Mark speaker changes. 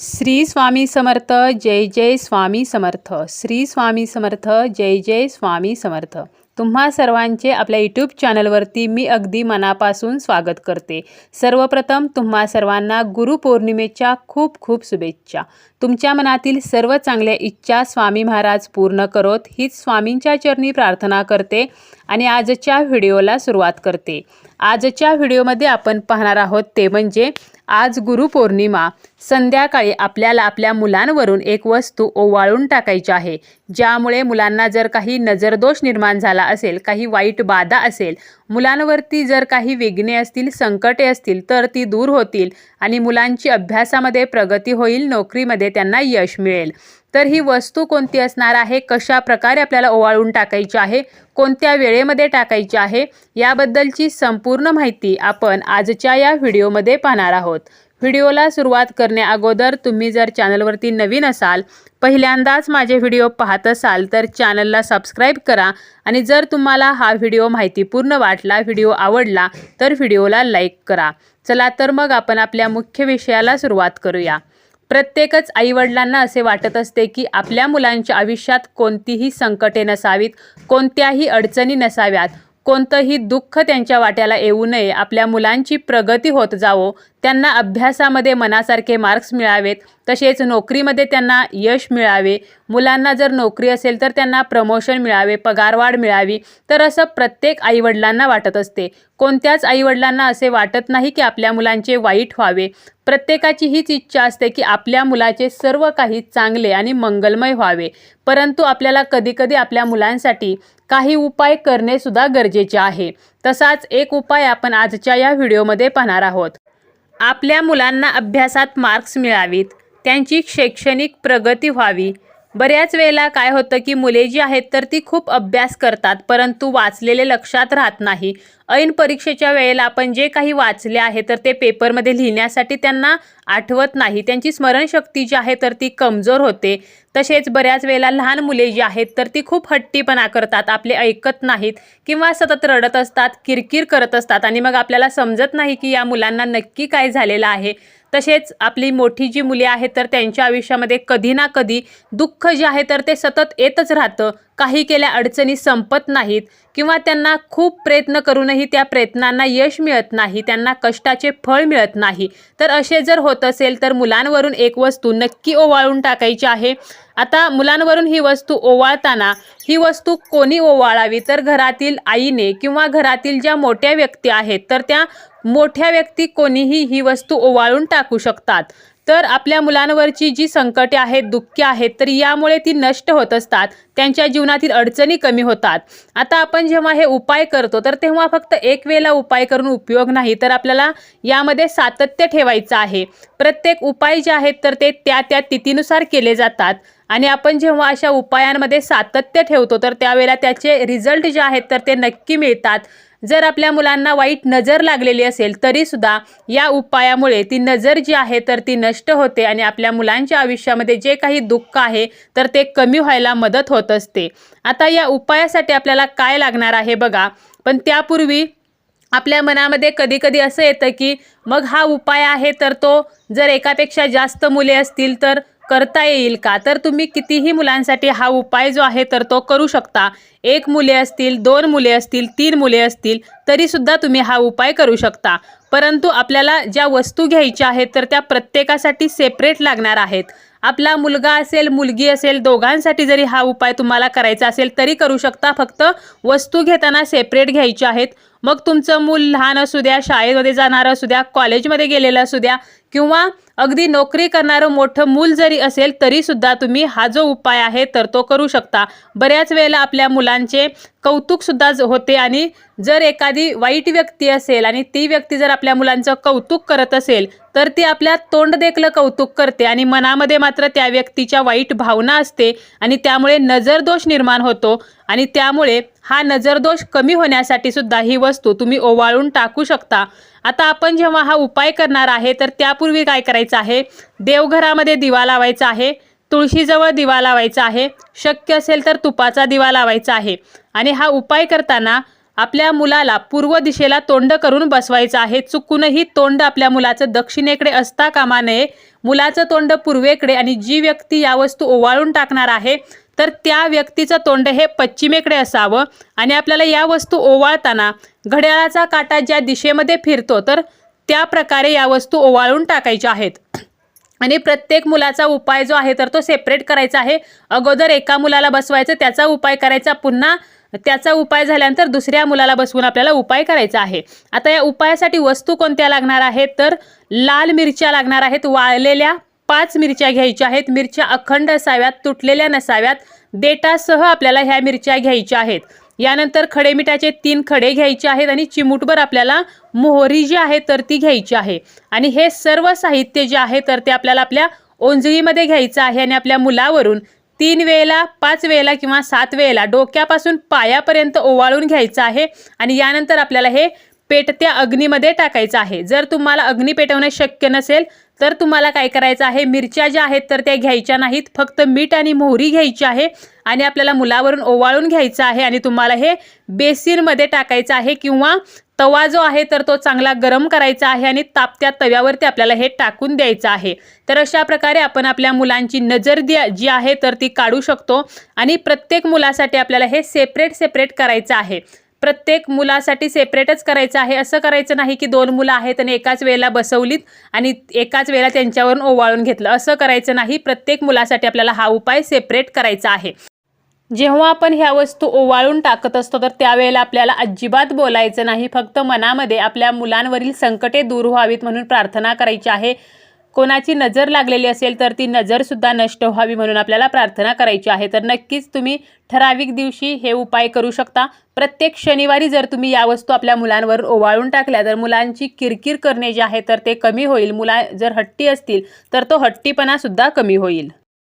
Speaker 1: श्री स्वामी समर्थ जय जय स्वामी समर्थ. श्री स्वामी समर्थ जय जय स्वामी समर्थ. तुम्हा सर्वांचे आपल्या यूट्यूब चॅनलवरती मी अगदी मनापासून स्वागत करते. सर्वप्रथम तुम्हा सर्वांना गुरुपौर्णिमेच्या खूप खूप शुभेच्छा. तुमच्या मनातील सर्व चांगल्या इच्छा स्वामी महाराज पूर्ण करोत हीच स्वामींच्या चरणी प्रार्थना करते. आणि आजच्या व्हिडिओला सुरुवात करते. आजच्या व्हिडिओमध्ये आपण पाहणार आहोत ते म्हणजे आज गुरुपौर्णिमा. संध्याकाळी आपल्याला आपल्या मुलांवरून एक वस्तू ओवाळून टाकायची आहे. ज्यामुळे मुलांना जर काही नजरदोष निर्माण झाला असेल काही वाईट बाधा असेल मुलांवरती जर काही विघ्ने असतील संकटे असतील तर ती दूर होतील आणि मुलांची अभ्यासामध्ये प्रगती होईल नोकरीमध्ये त्यांना यश मिळेल. तर ही वस्तू कोणती असणार आहे? कशा प्रकारे आपल्याला ओवाळून टाकायची आहे? कोणत्या वेळेमध्ये टाकायची आहे? याबद्दलची संपूर्ण माहिती आपण आजच्या या व्हिडिओमध्ये पाहणार आहोत. व्हिडिओला सुरुवात करण्याअगोदर तुम्ही जर चॅनलवरती नवीन असाल पहिल्यांदाच माझे व्हिडिओ पाहत असाल तर चॅनलला सबस्क्राईब करा आणि जर तुम्हाला हा व्हिडिओ माहितीपूर्ण वाटला व्हिडिओ आवडला तर व्हिडिओला लाईक करा. चला तर मग आपण आपल्या मुख्य विषयाला सुरुवात करूया. प्रत्येकच आईवडिलांना असे वाटत असते की आपल्या मुलांच्या आयुष्यात कोणतीही संकटे नसावीत कोणत्याही अडचणी नसाव्यात. कोणतंही दुःख त्यांच्या वाट्याला येऊ नये. आपल्या मुलांची प्रगती होत जावो त्यांना अभ्यासामध्ये मनासारखे मार्क्स मिळावेत. तसेच नोकरीमध्ये त्यांना यश मिळावे. मुलांना जर नोकरी असेल तर त्यांना प्रमोशन मिळावे पगारवाढ मिळावी. तर असं प्रत्येक आईवडिलांना वाटत असते. कोणत्याच आईवडिलांना असे वाटत नाही की आपल्या मुलांचे वाईट व्हावे. प्रत्येकाची हीच इच्छा असते की आपल्या मुलाचे सर्व काही चांगले आणि मंगलमय व्हावे. परंतु आपल्याला कधीकधी आपल्या मुलांसाठी काही उपाय करणे सुद्धा गरजेचे आहे. तसाच एक उपाय आपण आजच्या या व्हिडिओमध्ये पाहणार आहोत. आपल्या मुलांना अभ्यासात मार्क्स मिळावीत. त्यांची शैक्षणिक प्रगती व्हावी. बऱ्याच वेळेला काय होतं की मुले जी आहेत तर ती खूप अभ्यास करतात परंतु वाचलेले लक्षात राहत नाही. ऐन परीक्षेच्या वेळेला आपण जे काही वाचले आहे तर ते पेपरमध्ये लिहिण्यासाठी त्यांना आठवत नाही. त्यांची स्मरणशक्ती जी आहे तर ती कमजोर होते. तसेच बऱ्याच वेळेला लहान मुले जी आहेत तर ती खूप हट्टीपणा करतात आपले ऐकत नाहीत किंवा सतत रडत असतात किरकिर करत असतात आणि मग आपल्याला समजत नाही की या मुलांना नक्की काय झालेलं आहे. तसेच आपली मोठी जी मुले आहेत तर त्यांच्या आयुष्यामध्ये कधी ना कधी दुःख जे आहे तर ते सतत येतच राहतं. काही केल्या अडचणी संपत नाहीत किंवा त्यांना खूप प्रयत्न करूनही त्या प्रयत्नांना यश मिळत नाही त्यांना कष्टाचे फळ मिळत नाही. तर असे जर होत असेल तर मुलांवरून एक वस्तू नक्की ओवाळून टाकायची आहे. आता मुलांवरून ही वस्तू ओवाळताना ही वस्तू कोणी ओवाळावी? तर घरातील आईने किंवा घरातील ज्या मोठ्या व्यक्ती आहेत तर त्या मोठ्या व्यक्ती कोणीही ही वस्तू ओवाळून टाकू शकतात. तर आपल्या मुलांवरची जी संकटे आहेत दुःखे आहेत तर यामुळे ती नष्ट होत असतात. त्यांच्या जीवनातील अडचणी कमी होतात. आता आपण जेव्हा हे उपाय करतो तर तेव्हा फक्त एक वेळेला उपाय करून उपयोग नाही तर आपल्याला यामध्ये सातत्य ठेवायचं आहे. प्रत्येक उपाय जे आहेत तर ते त्या त्या तिथीनुसार केले जातात. आणि आपण जेव्हा अशा उपायांमध्ये सातत्य ठेवतो तर त्यावेळेला त्याचे रिझल्ट जे आहेत तर ते नक्की मिळतात. जर आपल्या मुलांना वाईट नजर लागलेली असेल तरीसुद्धा या उपायामुळे ती नजर जी आहे तर ती नष्ट होते आणि आपल्या मुलांच्या आयुष्यामध्ये जे काही दुःख आहे तर ते कमी व्हायला मदत होत असते. आता या उपायासाठी आपल्याला काय लागणार आहे बघा. पण त्यापूर्वी आपल्या मनामध्ये कधी कधी असं येतं की मग हा उपाय आहे तर तो जर एकापेक्षा जास्त मुले असतील तर करता येईल का? तर तुम्ही कितीही मुलांसाठी हा उपाय जो आहे तर तो करू शकता. एक मुले असतील दोन मुले असतील तीन मुले असतील तरीसुद्धा तुम्ही हा उपाय करू शकता. परंतु आपल्याला ज्या वस्तू घ्यायच्या आहेत तर त्या प्रत्येकासाठी सेपरेट लागणार आहेत. आपला मुलगा असेल मुलगी असेल दोघांसाठी जरी हा उपाय तुम्हाला करायचा असेल तरी करू शकता. फक्त वस्तू घेताना सेपरेट घ्यायच्या आहेत. मग तुमचं मूल लहान असू द्या शाळेमध्ये जाणारं असू द्या कॉलेजमध्ये गेलेलं असू द्या किंवा अगदी नोकरी करणारं मोठं मूल जरी असेल तरीसुद्धा तुम्ही हा जो उपाय आहे तर तो करू शकता. बऱ्याच वेळेला आपल्या मुलांचे कौतुकसुद्धा होते आणि जर एखादी वाईट व्यक्ती असेल आणि ती व्यक्ती जर आपल्या मुलांचं कौतुक करत असेल तर ती आपल्या तोंड देखलं कौतुक करते आणि मनामध्ये मात्र त्या व्यक्तीच्या वाईट भावना असते आणि त्यामुळे नजरदोष निर्माण होतो आणि त्यामुळे हा नजरदोष कमी होण्यासाठी सुद्धा ही वस्तू तुम्ही ओवाळून टाकू शकता. आता आपण जेव्हा हा उपाय करणार आहे तर त्यापूर्वी काय करायचं आहे? देवघरामध्ये दिवा लावायचा आहे तुळशीजवळ दिवा लावायचा आहे शक्य असेल तर तुपाचा दिवा लावायचा आहे. आणि हा उपाय करताना आपल्या मुलाला पूर्व दिशेला तोंड करून बसवायचं आहे. चुकूनही तोंड आपल्या मुलाचं दक्षिणेकडे असता कामा नये. मुलाचं तोंड पूर्वेकडे आणि जी व्यक्ती या वस्तू ओवाळून टाकणार आहे तर त्या व्यक्तीचं तोंड हे पश्चिमेकडे असावं आणि आपल्याला या वस्तू ओवाळताना घड्याळाचा काटा ज्या दिशेमध्ये फिरतो तर त्या प्रकारे या वस्तू ओवाळून टाकायच्या आहेत. आणि प्रत्येक मुलाचा उपाय जो आहे तर तो सेपरेट करायचा आहे. अगोदर एका मुलाला बसवायचं त्याचा उपाय करायचा पुन्हा त्याचा उपाय झाल्यानंतर दुसऱ्या मुलाला बसवून आपल्याला उपाय करायचा आहे. आता या उपायासाठी वस्तू कोणत्या लागणार आहेत? तर लाल मिरच्या लागणार आहेत वाळलेल्या पाच मिरच्या घ्यायच्या आहेत. मिरच्या अखंड असाव्यात तुटलेल्या नसाव्यात. देटासह आपल्याला ह्या मिरच्या घ्यायच्या आहेत. यानंतर खडे मिठाचे तीन खडे घ्यायचे आहेत आणि चिमूटभर आपल्याला मोहरी जी आहे तर ती घ्यायची आहे. आणि हे सर्व साहित्य जे आहे तर ते आपल्याला आपल्या ओंजळीमध्ये घ्यायचं आहे आणि आपल्या मुलावरून तीन वेळेला पाच वेळेला किंवा सात वेळेला डोक्यापासून पायापर्यंत ओवाळून घ्यायचं आहे. आणि यानंतर आपल्याला हे पेटत्या अग्नीमध्ये टाकायचं आहे. जर तुम्हाला अग्नी पेटवणे शक्य नसेल तर तुम्हाला काय करायचं आहे? मिरच्या ज्या आहेत तर त्या घ्यायच्या नाहीत. फक्त मीठ आणि मोहरी घ्यायची आहे आणि आपल्याला मुलावरून ओवाळून घ्यायचं आहे आणि तुम्हाला हे बेसिनमध्ये टाकायचं आहे किंवा तवा जो आहे तर तो चांगला गरम करायचा आहे आणि तापत्या तव्यावरती आपल्याला हे टाकून द्यायचं आहे. तर अशा प्रकारे आपण आपल्या मुलांची नजर द्या जी आहे तर ती काढू शकतो आणि प्रत्येक मुलासाठी आपल्याला हे सेपरेट सेपरेट करायचं आहे. प्रत्येक मुलासाठी सेपरेटच करायचं आहे. असं करायचं नाही की दोन मुलं आहेत आणि एकाच वेळेला बसवलीत आणि एकाच वेळेला त्यांच्यावरून ओवाळून घेतलं. असं करायचं नाही. प्रत्येक मुलासाठी आपल्याला हा उपाय सेपरेट करायचा आहे. जेव्हा आपण ह्या वस्तू ओवाळून टाकत असतो तर त्यावेळेला आपल्याला अजिबात बोलायचं नाही. फक्त मनामध्ये आपल्या मुलांवरील संकटे दूर व्हावीत म्हणून प्रार्थना करायची आहे. कोणाची नजर लागलेली असेल तर ती नजरसुद्धा नष्ट व्हावी म्हणून आपल्याला प्रार्थना करायची आहे. तर नक्कीच तुम्ही ठराविक दिवशी हे उपाय करू शकता. प्रत्येक शनिवारी जर तुम्ही या वस्तू आपल्या मुलांवर ओवाळून टाकल्या तर मुलांची किरकिर करणे जे आहे तर ते कमी होईल. मुला जर हट्टी असतील तर तो हट्टीपणासुद्धा कमी होईल.